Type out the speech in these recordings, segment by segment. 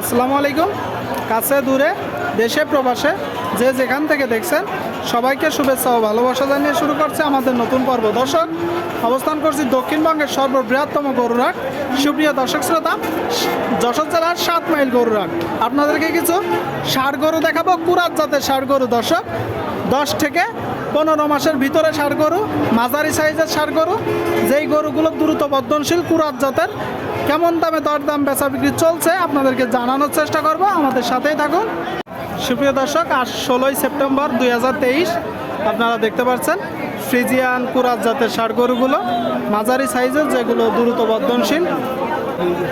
আসসালামু আলাইকুম। কাছে, দূরে, দেশে, প্রবাসে যে যেখান থেকে দেখছেন, সবাইকে শুভেচ্ছা ও ভালোবাসা জানিয়ে শুরু করছে আমাদের নতুন পর্ব। দর্শক, অবস্থান করছি দক্ষিণবঙ্গের সর্ববৃহত্তম গরুরাট সুপ্রিয় দর্শক শ্রোতা, যশোর জেলার সাত মাইল গরুরাট আপনাদেরকে কিছু ষাড় গরু দেখাবো, কুরাত জাতের ষাড় গরু। দর্শক দশ থেকে পনেরো মাসের ভিতরে সার গরু, মাঝারি সাইজের সার গরু, যেই গরুগুলো দ্রুত বর্ধনশীল, কুরাত জাতের, কেমন দামে দরদাম বেচা বিক্রি চলছে আপনাদেরকে জানানোর চেষ্টা করব। আমাদের সাথেই থাকুন। সুপ্রিয় দর্শক, আজ ষোলোই সেপ্টেম্বর দু হাজার তেইশ, আপনারা দেখতে পাচ্ছেন ফ্রিজিয়ান, কুরাত জাতের ষাড় গরুগুলো, মাঝারি সাইজের, যেগুলো দ্রুত বর্ধনশীল।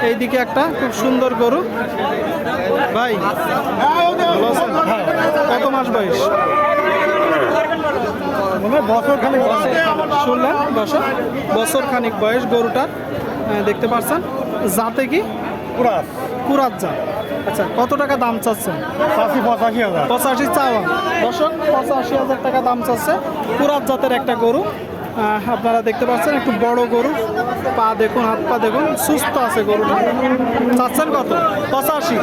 এইদিকে একটা খুব সুন্দর গরু। ভাই? কত মাস বয়স? বছর খানিক শুনলেন বছর বছর খানিক বয়স গরুটার দেখতে পাচ্ছেন যাতে কি? পুরাস কুরাত জাত। আচ্ছা কত টাকা দাম চাচ্ছেন? পঁচাশি পঁচাশি হাজার। পঁচাশি চাওয়া। দর্শক পঁচাশি হাজার টাকা দাম চাচ্ছে। কুরাত জাতের একটা গরু। আপনারা দেখতে পাচ্ছেন একটু বড় গরু। পা দেখুন হাত পা দেখুন সুস্থ আছে গরুটা। চাচ্ছেন কত? পঁচাশি।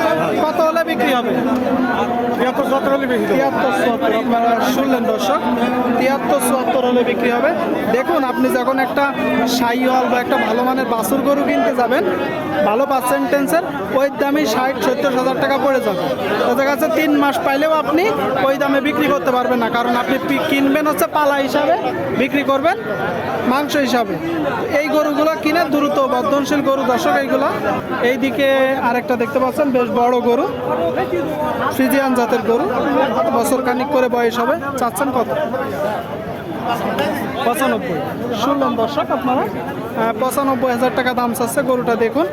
কত হলে বিক্রি হবে? তিয়াত্তর সত্তর হলে দেবো। তিয়াত্তর চুয়াত্তর আপনারা শুনলেন দর্শক। তিয়াত্তর চুয়াত্তর হলে বিক্রি হবে। দেখুন আপনি যখন একটা সাইওয়াল বা একটা ভালো মানের বাছুর গরু কিনতে যাবেন ভালো পার্সেন্টেন্সের ওই দামে ষাট সত্তর হাজার টাকা পড়ে যাবে। তাদের কাছে তিন মাস পাইলেও আপনি ওই দামে বিক্রি করতে পারবেন না। কারণ আপনি কিনবেন হচ্ছে পালা হিসাবে বিক্রি করবেন মাংস হিসাবে। এই গরুগুলো কিনে দ্রুত বর্ধনশীল গরু দর্শক এইগুলো। এইদিকে আরেকটা দেখতে পাচ্ছেন বেশ বড় গরু। ফ্রিজিয়ান জাতের গরু। বছর খানিক করে বয়স হবে। চাচ্ছেন কত? পঁচানব্বই। শুনলেন দর্শক আপনারা? পঁচানব্বই হাজার টাকা দাম চাচ্ছে গরুটা দেখুন।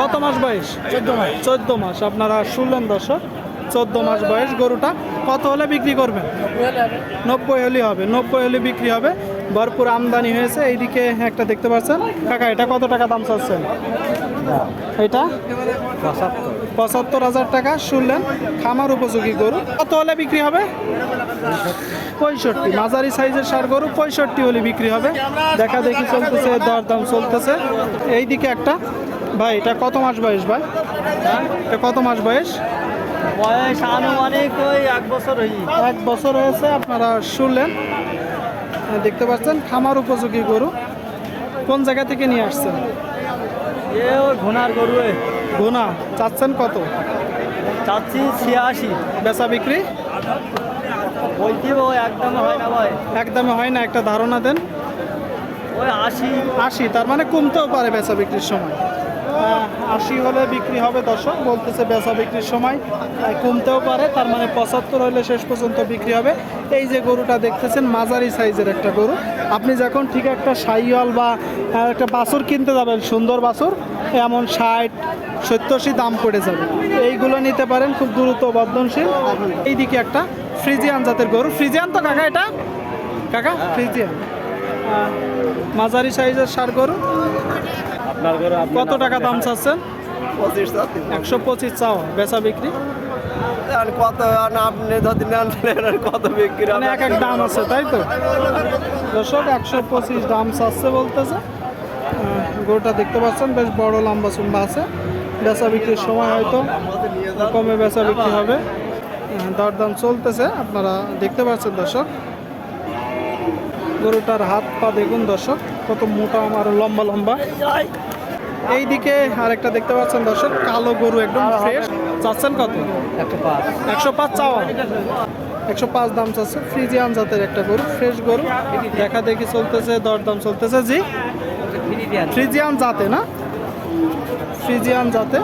কত মাস বয়স? চোদ্দ মাস। চোদ্দ মাস। আপনারা শুনলেন দর্শক? চোদ্দ মাস বয়স গরুটা। কত হলে বিক্রি করবেন? নব্বই হলে হবে। নব্বই হলে বিক্রি হবে। ভরপুর আমদানি হয়েছে। এইদিকে একটা দেখতে পাচ্ছেন। কাকা এটা কত টাকা দাম চাচ্ছেন? এটা? পঁচাত্তর হাজার টাকা শুনলেন? খামার উপযোগী গরু। কত হলে বিক্রি হবে? পঁয়ষট্টি। মাঝারি সাইজের সার গরু পঁয়ষট্টি হলে বিক্রি হবে। দেখা দেখি চলতেছে দরদাম চলতেছে। এইদিকে একটা। ভাই এটা কত মাস বয়স ভাই? এটা কত মাস বয়স? বয়স আনুমানিক ওই এক বছর হই এক বছর হয়েছে আপনারা শুনলেন? দেখতে পাচ্ছেন খামার উপযোগী গরু। কোন জায়গা থেকে নিয়ে আসছেন? ঘোনার গরু। গোনা চাচ্ছেন কত? চাচ্ছি ছিয়াশি। বেচা বিক্রি? বলছি একদম হয় না ভাই। একদমে হয় না একটা ধারণা দেন। ওই আশি। আশি তার মানে কমতেও পারে বেচা বিক্রির সময়। আশি হলে বিক্রি হবে দর্শক, বলতেছে বেচা বিক্রির সময় কমতেও পারে, তার মানে পঁচাত্তর হলে শেষ পর্যন্ত বিক্রি হবে। এই যে গরুটা দেখতেছেন, মাঝারি সাইজের একটা গরু। আপনি যখন ঠিক একটা সাইওয়াল বা একটা বাছুর কিনতে যাবেন, সুন্দর বাছুর, এমন ষাট সত্তরশি দাম পড়ে যাবে। এইগুলো নিতে পারেন, খুব দ্রুত বর্ধনশীল। এইদিকে একটা ফ্রিজিয়ান জাতের গরু। ফ্রিজিয়ান তো কাকা এটা? কাকা? ফ্রিজিয়ান। মাঝারি সাইজের সার গরু। আপনার কত টাকা দাম চাচ্ছেন? পঁচিশ একশো পঁচিশ চাও বেচা বিক্রি? আর কত আর আপনি যদি নেন কত বিক্রি মানে এক এক দাম আছে তাই তো? দর্শক একশো পঁচিশ দাম চাচ্ছে বলতেছে। গরুটা দেখতে পাচ্ছেন বেশ বড় লম্বা চুম্বা আছে। বেচা বিক্রির সময় হয়তো কমে বেচা বিক্রি হবে। দরদাম চলতেছে আপনারা দেখতে পাচ্ছেন দর্শক। গরুটার হাত পা দেখুন দর্শক কত মোটা আমার লম্বা লম্বা। এইদিকে আরেকটা দেখতে পাচ্ছেন দর্শক, কালো গরু একদম ফ্রেশ চাচ্ছেন কত? একশো পাঁচ চাওয়া। একশো পাঁচ দাম চাচ্ছে, ফ্রিজিয়ান জাতের একটা গরু ফ্রেশ গরু। দেখা দেখি চলতেছে, দরদাম চলতেছে, জি। ফ্রিজিয়ান জাতে না? ফ্রিজিয়ান জাতে।